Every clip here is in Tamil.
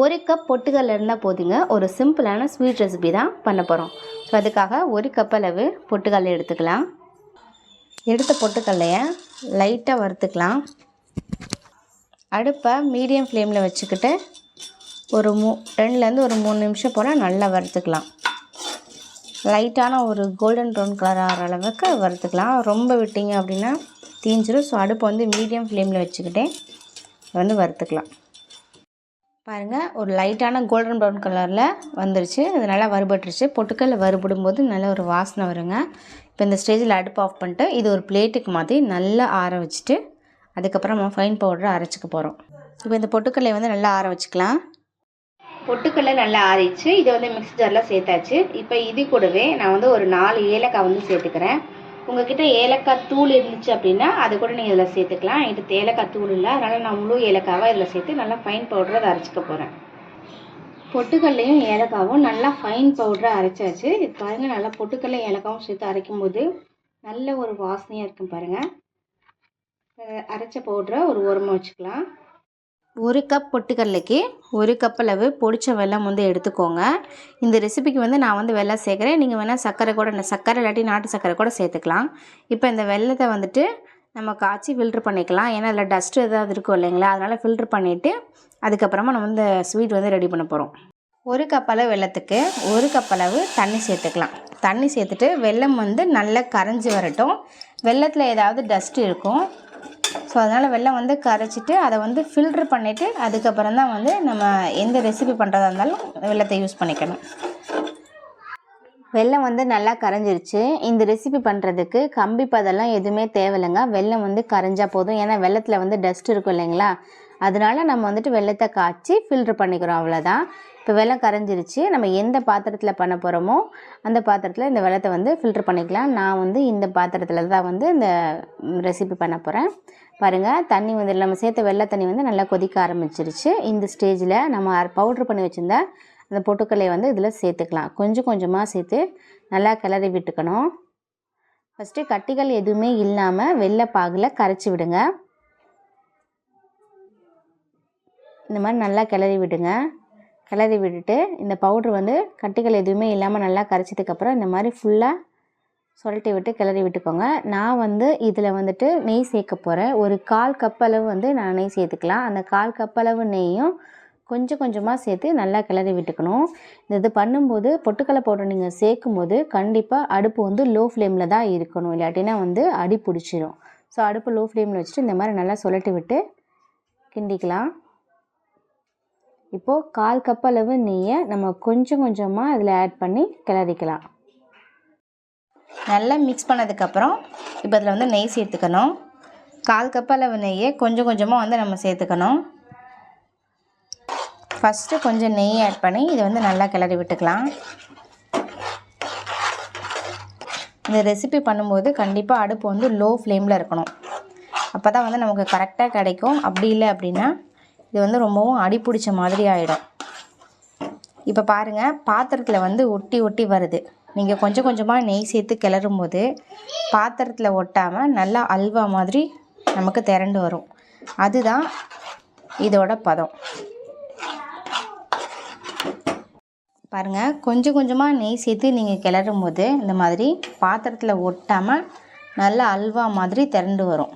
ஒரு கப் பொட்டுக்கடலை இருந்தால் போதுங்க. ஒரு சிம்பிளான ஸ்வீட் ரெசிபி தான் பண்ண போகிறோம் ஸோ அதுக்காக ஒரு கப் அளவு பொட்டுக்கடலை எடுத்துக்கலாம். எடுத்த பொட்டுக்கடலையை லைட்டாக வறுத்துக்கலாம். அடுப்பை மீடியம் ஃப்ளேமில் வச்சுக்கிட்டு ஒரு மூ ரெண்டுலேருந்து ஒரு மூணு நிமிஷம் போல் நல்லா வறுத்துக்கலாம். லைட்டான ஒரு கோல்டன் ப்ரௌன் கலர் ஆகிற அளவுக்கு வறுத்துக்கலாம். ரொம்ப விட்டிங்க அப்படின்னா தீஞ்சிரும். ஸோ அடுப்பை வந்து மீடியம் ஃப்ளேமில் வச்சுக்கிட்டே வந்து வறுத்துக்கலாம். பாருங்கள் ஒரு லைட்டான கோல்டன் ப்ரௌன் கலரில் வந்துருச்சு. அது நல்லா வறுபட்டுருச்சு. பொட்டுக்கல்ல வறுபடும் போது நல்ல ஒரு வாசனை வருங்க. இப்போ இந்த ஸ்டேஜில் அடுப்பு ஆஃப் பண்ணிட்டு இது ஒரு பிளேட்டுக்கு மாற்றி நல்லா ஆற வச்சுட்டு அதுக்கப்புறம் நம்ம ஃபைன் பவுடரை அரைச்சிக்க போகிறோம் இப்போ இந்த பொட்டுக்கல்லை வந்து நல்லா ஆற வச்சுக்கலாம். பொட்டுக்கல்ல நல்லா ஆறிச்சு இதை வந்து மிக்ஸ் ஜாரில் சேர்த்தாச்சு. இப்போ இது கூடவே நான் வந்து ஒரு நாலு ஏலக்காய் வந்து சேர்த்துக்கிறேன். உங்ககிட்ட ஏலக்காய் தூள் இருந்துச்சு அப்படின்னா அதை கூட நீங்கள் இதில் சேர்த்துக்கலாம். என்கிட்ட ஏலக்காய் தூள் இல்லை. அதனால் நான் முழு ஏலக்காவை இதில் சேர்த்து நல்லா ஃபைன் பவுடரை அதை அரைச்சிக்க போகிறேன் பொட்டுக்கல்லையும் ஏலக்காவும் நல்லா ஃபைன் பவுடரை அரைச்சாச்சு. இது பாருங்கள் நல்லா பொட்டுக்கல்லை ஏலக்காவும் சேர்த்து அரைக்கும் போது நல்ல ஒரு வாசனையாக இருக்கும் பாருங்கள் அரைச்ச பவுடரை ஒரு ஓரமாக வச்சுக்கலாம். ஒரு கப் பொட்டுக்கடலைக்கு ஒரு கப் அளவு பொடிச்ச வெல்லம் வந்து எடுத்துக்கோங்க. இந்த ரெசிபிக்கு வந்து நான் வந்து வெல்லம் சேர்க்குறேன். நீங்கள் வேணால் சர்க்கரை கூட இந்த சர்க்கரை இல்லாட்டி நாட்டு சர்க்கரை கூட சேர்த்துக்கலாம். இப்போ இந்த வெல்லத்தை வந்துட்டு நம்ம காய்ச்சி ஃபில்ட்ரு பண்ணிக்கலாம். ஏன்னா அதில் டஸ்ட்டு ஏதாவது இருக்கும் இல்லைங்களா? அதனால் ஃபில்ட்ரு பண்ணிவிட்டு அதுக்கப்புறமா நம்ம இந்த ஸ்வீட் வந்து ரெடி பண்ண போகிறோம் ஒரு கப் அளவு வெல்லத்துக்கு ஒரு கப் அளவு தண்ணி சேர்த்துக்கலாம். தண்ணி சேர்த்துட்டு வெல்லம் வந்து நல்லா கரைஞ்சி வரட்டும். வெல்லத்தில் ஏதாவது டஸ்ட் இருக்கும். ஸோ அதனால் வெல்லம் வந்து கரைச்சிட்டு அதை வந்து ஃபில்ட்ரு பண்ணிவிட்டு அதுக்கப்புறம் தான் வந்து நம்ம எந்த ரெசிபி பண்ணுறதா இருந்தாலும் வெள்ளத்தை யூஸ் பண்ணிக்கணும். வெள்ளம் வந்து நல்லா கரைஞ்சிருச்சு. இந்த ரெசிபி பண்ணுறதுக்கு கம்பி பதெல்லாம் எதுவுமே தேவையில்லைங்க. வெல்லம் வந்து கரைஞ்சால் போதும். ஏன்னா வெள்ளத்தில் வந்து டஸ்ட் இருக்கும் இல்லைங்களா? அதனால நம்ம வந்துட்டு வெள்ளத்தை காய்ச்சி ஃபில்ட்ரு பண்ணிக்கிறோம் அவ்வளோதான் இப்போ வெள்ளம் கரைஞ்சிருச்சு. நம்ம எந்த பாத்திரத்தில் பண்ண போகிறோமோ அந்த பாத்திரத்தில் இந்த வெள்ளத்தை வந்து ஃபில்ட்ரு பண்ணிக்கலாம். நான் வந்து இந்த பாத்திரத்தில் தான் வந்து இந்த ரெசிபி பண்ண போகிறேன் பாருங்கள் தண்ணி வந்து நம்ம சேர்த்த வெள்ளை தண்ணி வந்து நல்லா கொதிக்க ஆரம்பிச்சிருச்சு. இந்த ஸ்டேஜில் நம்ம பவுட்ரு பண்ணி வச்சுருந்த அந்த பொட்டுக்கல்லையை வந்து இதில் சேர்த்துக்கலாம். கொஞ்சம் கொஞ்சமாக சேர்த்து நல்லா கிளறி விட்டுக்கணும். ஃபஸ்ட்டு கட்டிகள் எதுவுமே இல்லாமல் வெள்ளை பாகில் கரைச்சி விடுங்க. இந்த மாதிரி நல்லா கிளறி விடுங்க. கிளறி விட்டுட்டு இந்த பவுட்ரு வந்து கட்டிகள் எதுவுமே இல்லாமல் நல்லா கரைச்சதுக்கப்புறம் இந்த மாதிரி ஃபுல்லாக சொல்லிட்டு விட்டு கிளறி விட்டுக்கோங்க. நான் வந்து இதில் வந்துட்டு நெய் சேர்க்க போகிறேன் ஒரு கால் கப் அளவு வந்து நான் நெய் சேர்த்துக்கலாம். அந்த கால் கப் அளவு நெய்யும் கொஞ்சம் கொஞ்சமாக சேர்த்து நல்லா கிளறி விட்டுக்கணும். இந்த இது பண்ணும்போது பொட்டுக்கடலை பவுடர் நீங்கள் சேர்க்கும் போது கண்டிப்பாக அடுப்பு வந்து லோ ஃப்ளேமில் தான் இருக்கணும். இல்லாட்டினா வந்து அடி பிடிச்சிரும். ஸோ அடுப்பு லோ ஃப்ளேமில் வச்சுட்டு இந்த மாதிரி நல்லா சுழட்டி விட்டு கிண்டிக்கலாம். இப்போது கால் கப் அளவு நெய்யை நம்ம கொஞ்சம் கொஞ்சமாக அதில் ஆட் பண்ணி கிளறிக்கலாம். நல்லா மிக்ஸ் பண்ணதுக்கப்புறம் இப்போ அதில் வந்து நெய் சேர்த்துக்கணும். கால் கப் அளவு நெய்யை கொஞ்சம் கொஞ்சமாக வந்து நம்ம சேர்த்துக்கணும். ஃபஸ்ட்டு கொஞ்சம் நெய் ஆட் பண்ணி இதை வந்து நல்லா கிளறி விட்டுக்கலாம். இந்த ரெசிபி பண்ணும்போது கண்டிப்பாக அடுப்பு வந்து லோ ஃப்ளேமில் இருக்கணும். அப்போ தான் வந்து நமக்கு கரெக்டாக கிடைக்கும். அப்படி இல்லை அப்படின்னா இது வந்து ரொம்பவும் அடிப்பிடிச்ச மாதிரி ஆகிடும் இப்போ பாருங்கள் பாத்திரத்தில் வந்து ஒட்டி ஒட்டி வருது. நீங்கள் கொஞ்சம் கொஞ்சமாக நெய் சேர்த்து கிளறும் போது பாத்திரத்தில் ஒட்டாமல் நல்லா அல்வா மாதிரி நமக்கு திரண்டு வரும். அதுதான் இதோட பதம். பாருங்கள் கொஞ்சம் கொஞ்சமாக நெய் சேர்த்து நீங்கள் கிளறும் போது இந்த மாதிரி பாத்திரத்தில் ஒட்டாமல் நல்லா அல்வா மாதிரி திரண்டு வரும்.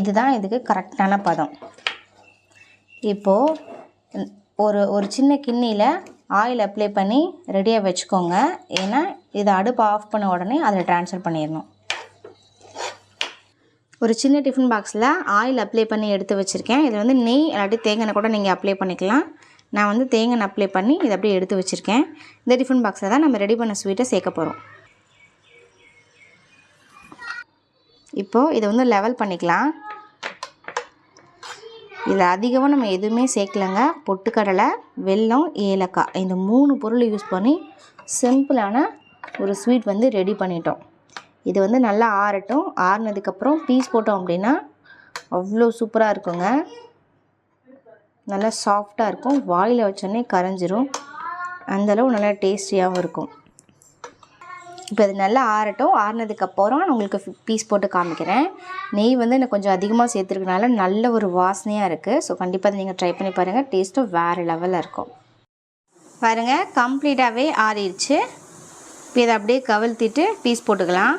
இதுதான் இதுக்கு கரெக்டான பதம். இப்போது ஒரு ஒரு சின்ன கிண்ணியில் ஆயில் அப்ளை பண்ணி ரெடியாக வச்சுக்கோங்க. ஏன்னா இதை அடுப்பு ஆஃப் பண்ண உடனே அதில் ட்ரான்ஸ்ஃபர் பண்ணிடணும். ஒரு சின்ன டிஃபன் பாக்ஸில் ஆயில் அப்ளை பண்ணி எடுத்து வச்சுருக்கேன். இதில் வந்து நெய் இல்லாட்டி தேங்காய் கூட நீங்கள் அப்ளை பண்ணிக்கலாம். நான் வந்து தேங்காய் அப்ளை பண்ணி இதை அப்படியே எடுத்து வச்சுருக்கேன். இந்த டிஃபன் பாக்ஸில் தான் நம்ம ரெடி பண்ண ஸ்வீட்டை சேர்க்க போகிறோம் இப்போது இதை வந்து லெவல் பண்ணிக்கலாம். இதில் அதிகமாக நம்ம எதுவுமே சேர்க்கலங்க. பொட்டுக்கடலை வெல்லம் ஏலக்காய். இந்த மூணு பொருள் யூஸ் பண்ணி சிம்பிளான ஒரு ஸ்வீட் வந்து ரெடி பண்ணிட்டோம். இது வந்து நல்லா ஆறட்டும். ஆறுனதுக்கப்புறம் பீஸ் போட்டோம் அப்படின்னா அவ்வளோ சூப்பராக இருக்குங்க. நல்லா சாஃப்டாக இருக்கும். வாயில் வச்சோடனே கரைஞ்சிரும். அந்தளவு நல்லா டேஸ்டியாகவும் இருக்கும். இப்போ இது நல்லா ஆறட்டும். ஆறுனதுக்கப்புறம் நான் உங்களுக்கு பீஸ் போட்டு காமிக்கிறேன். நெய் வந்து எனக்கு கொஞ்சம் அதிகமாக சேர்த்துருக்கனால நல்ல ஒரு வாசனையாக இருக்குது ஸோ கண்டிப்பாக அதை நீங்கள் ட்ரை பண்ணி பாருங்கள் டேஸ்ட்டும் வேறு லெவலில் இருக்கும். பாருங்கள் கம்ப்ளீட்டாகவே ஆறிடுச்சு. இப்போ இதை அப்படியே கவிழ்த்திட்டு பீஸ் போட்டுக்கலாம்.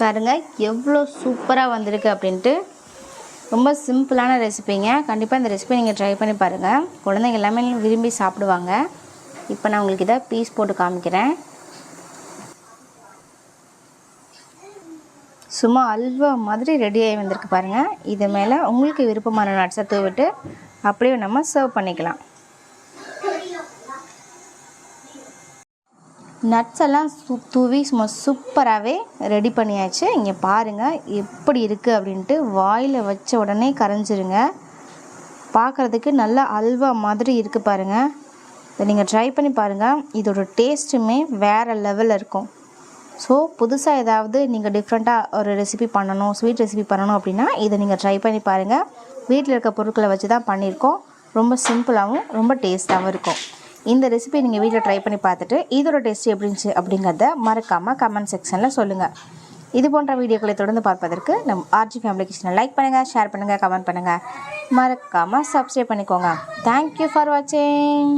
பாருங்கள் எவ்வளோ சூப்பராக வந்திருக்கு அப்படின்ட்டு. ரொம்ப சிம்பிளான ரெசிபிங்க கண்டிப்பாக இந்த ரெசிபி நீங்கள் ட்ரை பண்ணி பாருங்கள் குழந்தைங்க எல்லாமே விரும்பி சாப்பிடுவாங்க. இப்போ நான் உங்களுக்கு இதை பீஸ் போட்டு காமிக்கிறேன். சும்மா அல்வா மாதிரி ரெடியாகி வந்திருக்கு பாருங்கள் இது மேலே உங்களுக்கு விருப்பமான நட்ஸை தூவிட்டு அப்படியே நம்ம சர்வ் பண்ணிக்கலாம். நட்ஸ் எல்லாம் சூ தூவி சும்மா சூப்பராகவே ரெடி பண்ணியாச்சு. இங்கே பாருங்கள் எப்படி இருக்குது அப்படின்ட்டு வாயில் வச்ச உடனே கரைஞ்சிருங்க. பார்க்குறதுக்கு நல்ல அல்வா மாதிரி இருக்குது பாருங்கள் இதை நீங்கள் ட்ரை பண்ணி பாருங்கள் இதோட டேஸ்ட்டுமே வேறு லெவலில் இருக்கும். ஸோ புதுசாக ஏதாவது நீங்கள் டிஃப்ரெண்ட்டாக ஒரு ரெசிபி பண்ணணும் ஸ்வீட் ரெசிபி பண்ணணும் அப்படின்னா இதை நீங்கள் ட்ரை பண்ணி பாருங்கள் வீட்டில் இருக்க பொருட்களை வச்சு தான் பண்ணியிருக்கோம். ரொம்ப சிம்பிளாகவும் ரொம்ப டேஸ்ட்டாகவும் இருக்கும். இந்த ரெசிபியை நீங்கள் வீட்டில் ட்ரை பண்ணி பார்த்துட்டு இதோட டேஸ்ட் எப்படி இருந்துச்சு அப்படிங்கிறத மறக்காமல் கமெண்ட் செக்ஷனில் சொல்லுங்கள் இது போன்ற வீடியோக்களை தொடர்ந்து பார்ப்பதற்கு நம் ஆர்ஜி ஃபேமிலி கிச்சனை லைக் பண்ணுங்கள் ஷேர் பண்ணுங்கள் கமெண்ட் பண்ணுங்கள் மறக்காமல் சப்ஸ்கிரைப் பண்ணிக்கோங்க. தேங்க்யூ ஃபார் வாட்சிங்